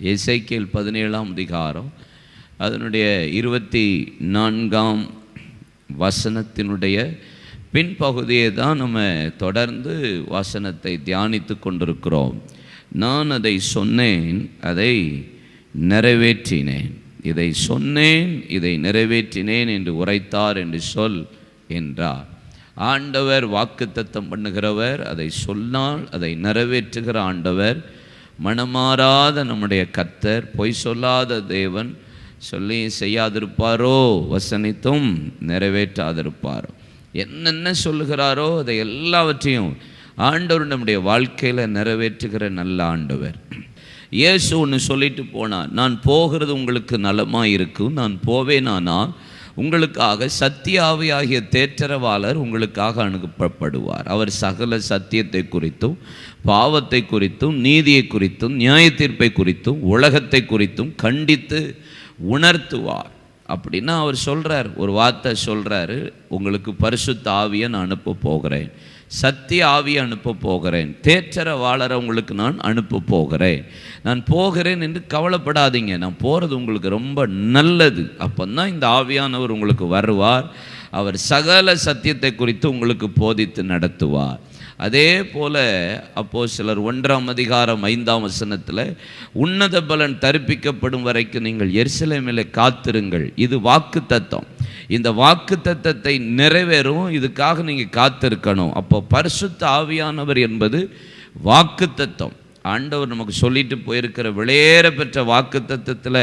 இசைக்கியல் பதினேழாம் அதிகாரம் அதனுடைய இருபத்தி நான்காம் வசனத்தினுடைய பின்பகுதியை தான் நம்ம தொடர்ந்து வசனத்தை தியானித்து கொண்டிருக்கிறோம். நான் அதை சொன்னேன் அதை நிறைவேற்றினேன். இதை சொன்னேன் இதை நிறைவேற்றினேன் என்று உரைத்தார் என்று சொல் என்றார். ஆண்டவர் வாக்குத்தத்தம் பண்ணுகிறவர் அதை சொன்னால் அதை நிறைவேற்றுகிற ஆண்டவர் மனமாறாத நம்முடைய கத்தர் பொய் சொல்லாத தேவன் சொல்லி செய்யாதிருப்பாரோ? வசனித்தும் நிறைவேற்றாதிருப்பாரோ. என்னென்ன சொல்லுகிறாரோ அதை எல்லாவற்றையும் ஆண்டவர் நம்முடைய வாழ்க்கையில் நிறைவேற்றுகிற நல்ல ஆண்டவர். இயேசு ஒன்று சொல்லிட்டு போனார் நான் போகிறது உங்களுக்கு நலமாக இருக்கும் நான் போவேனானால் உங்களுக்காக சத்தியாவியாகிய தேற்றரவாளர் உங்களுக்காக அனுப்பப்படுவார் அவர் சகல சத்தியத்தை குறித்தும் பாவத்தை குறித்தும் நீதியை குறித்தும் நியாய தீர்ப்பை குறித்தும் உலகத்தை குறித்தும் கண்டித்து உணர்த்துவார். அப்படின்னா அவர் சொல்கிறார் ஒரு வார்த்தை சொல்கிறாரு உங்களுக்கு பரிசுத்த ஆவியை நான் அனுப்ப போகிறேன். சத்திய ஆவியை அனுப்ப போகிறேன். தேற்றரவாளரை உங்களுக்கு நான் அனுப்ப போகிறேன். நான் போகிறேன் என்று கவலைப்படாதீங்க. நான் போகிறது உங்களுக்கு ரொம்ப நல்லது. அப்போ தான் இந்த ஆவியானவர் உங்களுக்கு வருவார். அவர் சகல சத்தியத்தை குறித்து உங்களுக்கு போதித்து நடத்துவார். அதே போல் அப்போது சிலர் ஒன்றாம் அதிகாரம் ஐந்தாம் வசனத்தில் உன்னத பலன் தரிப்பிக்கப்படும் வரைக்கும் நீங்கள் எருசலேமில் காத்திருங்கள். இது வாக்கு தத்தம் இந்த வாக்கு தத்தத்தை நிறைவேறும் இதுக்காக நீங்கள் காத்திருக்கணும். அப்போ பரிசுத்த ஆவியானவர் என்பது வாக்கு தத்தம் ஆண்டவர் நமக்கு சொல்லிட்டு போயிருக்கிற விளையேற பெற்ற வாக்கு தத்தத்தில்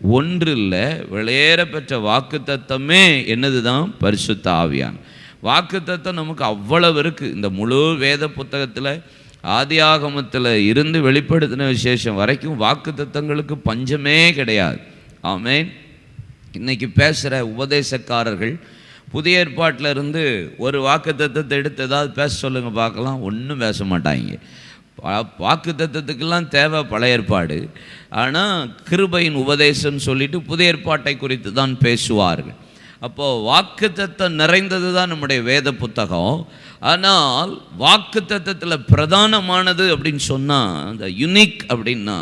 ஒன்று இல்லை விளையேற பெற்ற வாக்கு தத்தமே என்னது தான் பரிசுத்த ஆவியான். வாக்கு தத்தம் நமக்கு அவ்வளவு இருக்குது இந்த முழு வேத புத்தகத்தில் ஆதியாகமத்தில் இருந்து வெளிப்படுத்தின விசேஷம் வரைக்கும் வாக்கு தத்தங்களுக்கு பஞ்சமே கிடையாது. ஆமேன். இன்றைக்கி பேசுகிற உபதேசக்காரர்கள் புதிய ஏற்பாட்டில் இருந்து ஒரு வாக்குத்தத்தை எடுத்து ஏதாவது பேச சொல்லுங்கள் பார்க்கலாம். ஒன்றும் பேச மாட்டாங்க. வாக்குத்தத்துக்கெல்லாம் தேவை பழைய ஏற்பாடு. ஆனால் கிருபையின் உபதேசம்னு சொல்லிட்டு புதிய ஏற்பாட்டை குறித்து தான் பேசுவார்கள். அப்போது வாக்கு நிறைந்தது தான் நம்முடைய வேத புத்தகம். ஆனால் வாக்குத்தத்தத்தில் பிரதானமானது அப்படின்னு சொன்னால் அந்த யுனிக் அப்படின்னா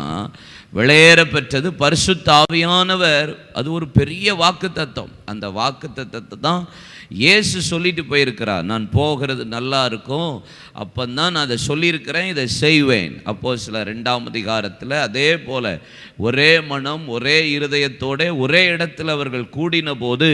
விளையேற பெற்றது பரிசுத்த ஆவியானவர் அது ஒரு பெரிய வாக்கு தத்துவம் அந்த வாக்கு தத்துவத்தை தான் இயேசு சொல்லிட்டு போயிருக்கிறார். நான் போகிறது நல்லா இருக்கும் அப்போ தான் நான் அதை சொல்லியிருக்கிறேன் இதை செய்வேன். அப்போ சில ரெண்டாம் அதிகாரத்தில் அதே போல் ஒரே மனம் ஒரே இருதயத்தோட ஒரே இடத்தில் அவர்கள் கூடின போது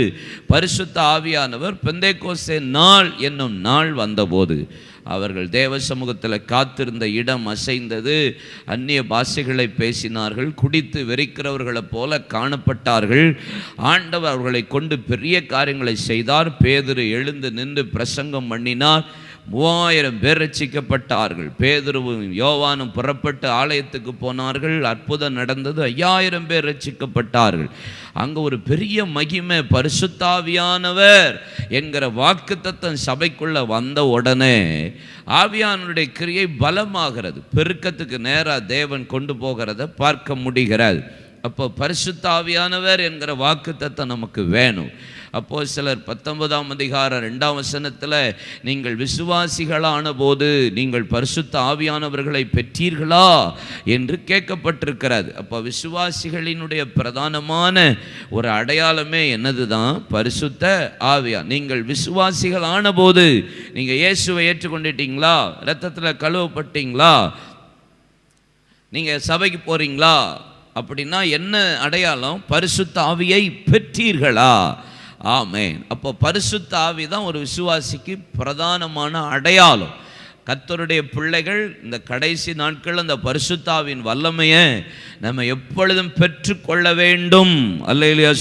பரிசுத்த ஆவியானவர் பெந்தைக்கோசே நாள் என்னும் நாள் வந்தபோது அவர்கள் தேவ சமூகத்தில் காத்திருந்த இடம் அசைந்தது. அந்நிய பாஷைகளை பேசினார்கள் குடித்து வெறிக்கிறவர்களைப் போல காணப்பட்டார்கள். ஆண்டவர் அவர்களை கொண்டு பெரிய காரியங்களை செய்தார். பேதிரு எழுந்து நின்று பிரசங்கம் பண்ணினார். மூவாயிரம் பேர் ரசிக்கப்பட்டார்கள் பேதுருவும் யோவானும் புறப்பட்டு ஆலயத்துக்கு போனார்கள். அற்புதம் நடந்தது. ஐயாயிரம் பேர் ரசிக்கப்பட்டார்கள் அங்கே ஒரு பெரிய மகிமை பரிசுத்தாவியானவர் என்கிற வாக்கு தத்தம் சபைக்குள்ள வந்த உடனே ஆவியானுடைய கிரியை பலமாகிறது. பெருக்கத்துக்கு நேராக தேவன் கொண்டு போகிறத பார்க்க முடிகிறது. அப்போ பரிசுத்தாவியானவர் என்கிற வாக்கு தத்தம் நமக்கு வேணும். அப்போ சிலர் பத்தொன்பதாம் அதிகாரம் ரெண்டாம் வசனத்தில் நீங்கள் விசுவாசிகளான போது நீங்கள் பரிசுத்த ஆவியானவர்களை பெற்றீர்களா? என்று கேட்கப்பட்டிருக்கிறது அப்போ விசுவாசிகளினுடைய பிரதானமான ஒரு அடையாளமே என்னது தான் பரிசுத்த ஆவியா. நீங்கள் விசுவாசிகள் ஆன போது நீங்கள் இயேசுவை ஏற்றுக்கொண்டுட்டீங்களா? ரத்தத்தில் கழுவப்பட்டீங்களா? நீங்கள் சபைக்கு போகிறீங்களா அப்படின்னா என்ன அடையாளம்? பரிசுத்த ஆவியை பெற்றீர்களா? ஆமேன். அப்போ பரிசுத்த ஆவி தான் ஒரு விசுவாசிக்கு பிரதானமான அடையாளம். கத்தருடைய பிள்ளைகள் இந்த கடைசி நாட்கள் அந்த பரிசுத்தாவின் வல்லமையை நம்ம எப்பொழுதும் பெற்றுக்கொள்ள வேண்டும். அல்ல இல்லையா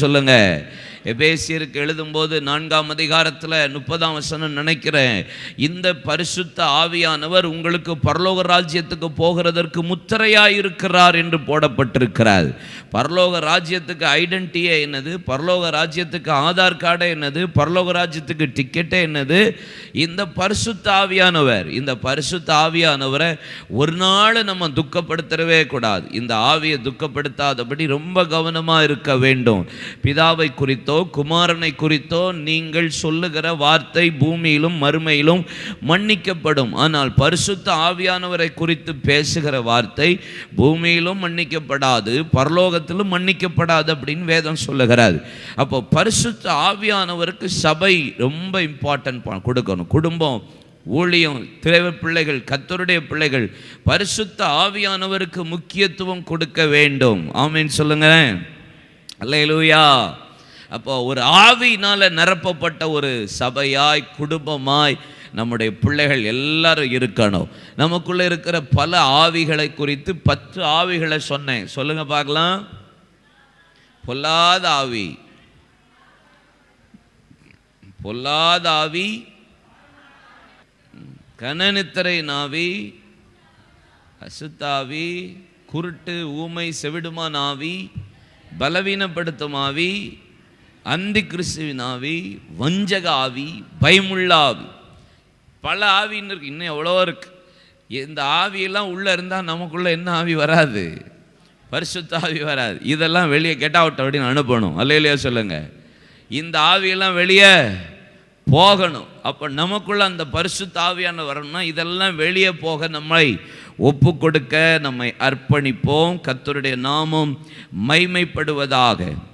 எபேசியருக்கு எழுதும்போது நான்காம் அதிகாரத்தில் முப்பதாம் வசனம் நினைக்கிறேன். இந்த பரிசுத்த ஆவியானவர் உங்களுக்கு பரலோக ராஜ்யத்துக்கு போகிறதற்கு முத்திரையாக இருக்கிறார் என்று போடப்பட்டிருக்கிறார். பரலோக ராஜ்யத்துக்கு ஐடென்டியே என்னது? பரலோக ராஜ்யத்துக்கு ஆதார் கார்டே என்னது? பரலோக ராஜ்யத்துக்கு டிக்கெட்டே என்னது? இந்த பரிசுத்த ஆவியானவர் இந்த பரிசுத்த ஆவியானவரை ஒரு நாள் நம்ம துக்கப்படுத்தவே கூடாது. இந்த ஆவியை துக்கப்படுத்தாதபடி ரொம்ப கவனமாக இருக்க வேண்டும். பிதாவை குறித்தோ குமாரனை குறித்தோ நீங்கள் சொல்லுகிற வார்த்தை பூமியிலும் மறுமையிலும் மன்னிக்கப்படும். ஆனால் பரிசுத்த ஆவியானவரை குறித்து பேசுகிற வார்த்தை பூமியிலும் மன்னிக்கப்படாது பரலோகத்திலும் மன்னிக்கப்படாது அப்படின்னு வேதம் சொல்லுகிறார். அப்போ பரிசுத்த ஆவியானவருக்கு சபை ரொம்ப இம்பார்ட்டன்ட் கொடுக்கணும். குடும்பம் ஊழியம் திரைவ பிள்ளைகள் கத்தருடைய பிள்ளைகள் பரிசுத்த ஆவியானவருக்கு முக்கியத்துவம் கொடுக்க வேண்டும். ஆமீன் சொல்லுங்களேன். அல்லேலூயா. அப்போ ஒரு ஆவினால் நிரப்பப்பட்ட ஒரு சபையாய் குடும்பமாய் நம்முடைய பிள்ளைகள் எல்லாரும் இருக்கணும். நமக்குள்ள இருக்கிற பல ஆவிகளை குறித்து பத்து ஆவிகளை சொன்னேன். சொல்லுங்க பார்க்கலாம். பொல்லாத ஆவி. பொல்லாத ஆவி. கனநித்திரை நாவி. அசுத்தாவி. குருட்டு ஊமை செவிடுமா ஆவி பலவீனப்படுத்தும் ஆவி. அந்தி கிறிஸ்துவின் ஆவி வஞ்சக ஆவி பயமுள்ள ஆவி பல ஆவின்னு இருக்கு இன்னும் எவ்வளோ இருக்கு. இந்த ஆவியெல்லாம் உள்ளே இருந்தால் நமக்குள்ளே என்ன ஆவி வராது? பரிசுத்த ஆவி வராது. இதெல்லாம் வெளியே கெட் அவுட் அப்படின்னு அனுப்பணும். அல்லையிலையா சொல்லுங்க. இந்த ஆவியெல்லாம் வெளியே போகணும். அப்போ நமக்குள்ள அந்த பரிசுத்த ஆவியான வரணும்னா இதெல்லாம் வெளியே போக நம்மை ஒப்பு கொடுக்க நம்மை அர்ப்பணிப்போம். கத்தருடைய நாமம் மைமைப்படுவதாக.